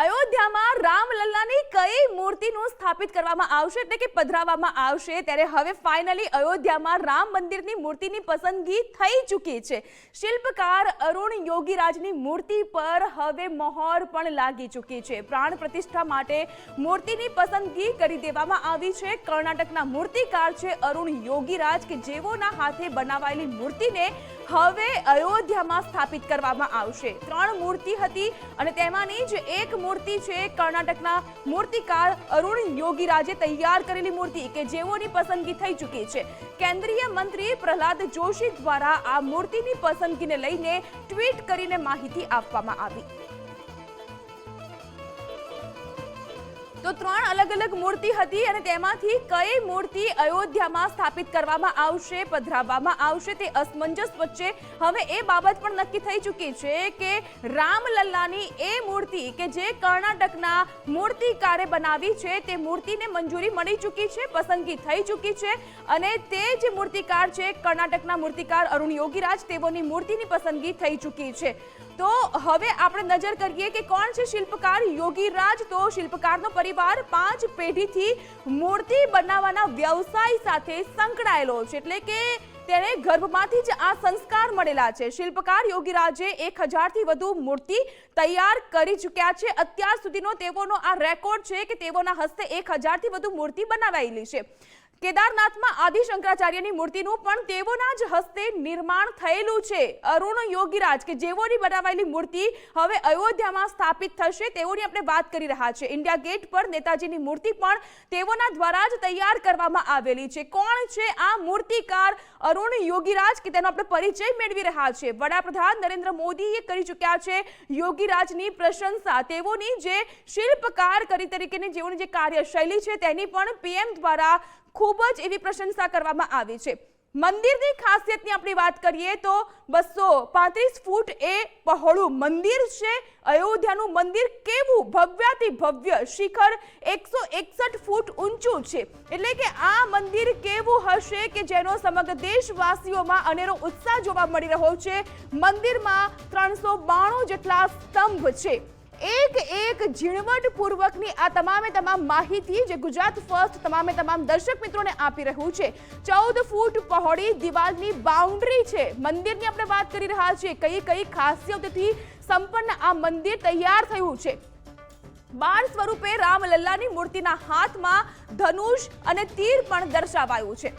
અયોધ્યામાં રામલલ્લાની કઈ મૂર્તિનું સ્થાપિત કરવામાં આવશે? એટલે કે પધરાવવામાં આવશે? ત્યારે હવે ફાઇનલી અયોધ્યામાં રામ મંદિરની મૂર્તિની પસંદગી થઈ ચૂકી છે. શિલ્પકાર અરુણ યોગીરાજની મૂર્તિ પર હવે મહોર પણ લાગી ચૂકી છે. પ્રાણ પ્રતિષ્ઠા માટે મૂર્તિની પસંદગી કરી દેવામાં આવી છે. કર્ણાટકના મૂર્તિકાર છે અરુણ યોગીરાજ, કે જેઓના હાથે બનાવાયેલી મૂર્તિને હવે અયોધ્યામાં સ્થાપિત કરવામાં આવશે. ત્રણ મૂર્તિ હતી અને તેમાંની જ એક મૂર્તિ છે કર્ણાટકના મૂર્તિકાર અરુણ યોગીરાજે તૈયાર કરેલી મૂર્તિ કે જેઓની પસંદગી થઈ ચૂકી છે. કેન્દ્રીય મંત્રી પ્રહલાદ જોશી દ્વારા આ મૂર્તિની પસંદગીને લઈને ટ્વીટ કરીને માહિતી આપવામાં આવી. તો ત્રણ અલગ અલગ મૂર્તિ હતી અને તેમાંથી કઈ મૂર્તિ અયોધ્યામાં સ્થાપિત કરવામાં આવશે, પધરાવવામાં આવશે, તે અસમંજસ વચ્ચે હવે એ બાબત પણ નક્કી થઈ ચૂકી છે કે રામલલ્લાની એ મૂર્તિ કે જે કર્ણાટકના મૂર્તિકારે બનાવી છે, તે મૂર્તિને મંજૂરી મળી ચૂકી છે, પસંદગી થઈ ચૂકી છે અને તે જે મૂર્તિકાર છે, કર્ણાટકના મૂર્તિકાર અરુણ યોગીરાજ, તેઓની મૂર્તિની પસંદગી થઈ ચૂકી છે. તો હવે આપણે નજર કરીએ કે કોણ છે શિલ્પકાર યોગીરાજ. તો શિલ્પકારનો પરિવાર પાંચ પેઢીથી મૂર્તિ બનાવવાના વ્યવસાય સાથે સંકળાયેલો છે. એટલે કે તેને ગર્ભમાંથી જ આ સંસ્કાર મળેલા છે. શિલ્પકાર યોગીરાજે એક હજારથી વધુ મૂર્તિ તૈયાર કરી ચૂક્યા છે. અત્યાર સુધીનો તેઓનો આ રેકોર્ડ છે કે તેઓના હસ્તે એક હજારથી વધુ મૂર્તિ બનાવાયેલી છે. કેદારનાથમાં આદિ શંકરાચાર્યની મૂર્તિનું પણ તેઓના જ હસ્તે નિર્માણ થયેલું છે. અરુણ યોગીરાજ કે જેઓની બનાવાયેલી મૂર્તિ હવે અયોધ્યામાં સ્થાપિત થશે તેઓની આપણે વાત કરી રહ્યા છે ઇન્ડિયા ગેટ પર નેતાજીની મૂર્તિ પણ તેઓના દ્વારા જ તૈયાર કરવામાં આવેલી છે. કોણ છે આ મૂર્તિકાર? અરુણ યોગીરાજ કે તેનો આપણે પરિચય મેળવી રહ્યા છે. વડાપ્રધાન નરેન્દ્ર મોદીએ કરી ચૂક્યા છે યોગીરાજની પ્રશંસા. તેઓની જે શિલ્પકાર કરી તરીકેની જેઓની જે કાર્યશૈલી છે તેની પણ પીએમ દ્વારા ખૂબ જ એવી પ્રશંસા કરવામાં આવી છે. મંદિરની ખાસિયતની આપણે વાત કરીએ તો બસો પાંત્રીસ ફૂટ એ પહોળું મંદિર છે. અયોધ્યાનું મંદિર કેવું ભવ્યાથી ભવ્ય શિખર એકસો એકસઠ ફૂટ ઊંચું છે. એટલે કે આ મંદિર કેવું હશે કે જેનો સમગ્ર દેશવાસીઓમાં અનેરો ઉત્સાહ જોવા મળી રહ્યો છે. મંદિરમાં ત્રણસો બાણું જેટલા સ્તંભ છે. એક એક ઝીણવટ પૂર્વકની આ તમામે તમામ માહિતી જે ગુજરાત ફર્સ્ટ તમામે તમામ દર્શક મિત્રોને આપી રહ્યું છે. ચૌદ ફૂટ પહોળી દિવાલની બાઉન્ડ્રી છે. મંદિરની આપણે વાત કરી રહ્યા છીએ. કઈ કઈ ખાસિયતથી સંપન્ન આ મંદિર તૈયાર થયું છે. બાળ સ્વરૂપે રામલલ્લાની મૂર્તિના હાથમાં ધનુષ અને તીર પણ દર્શાવાયું છે.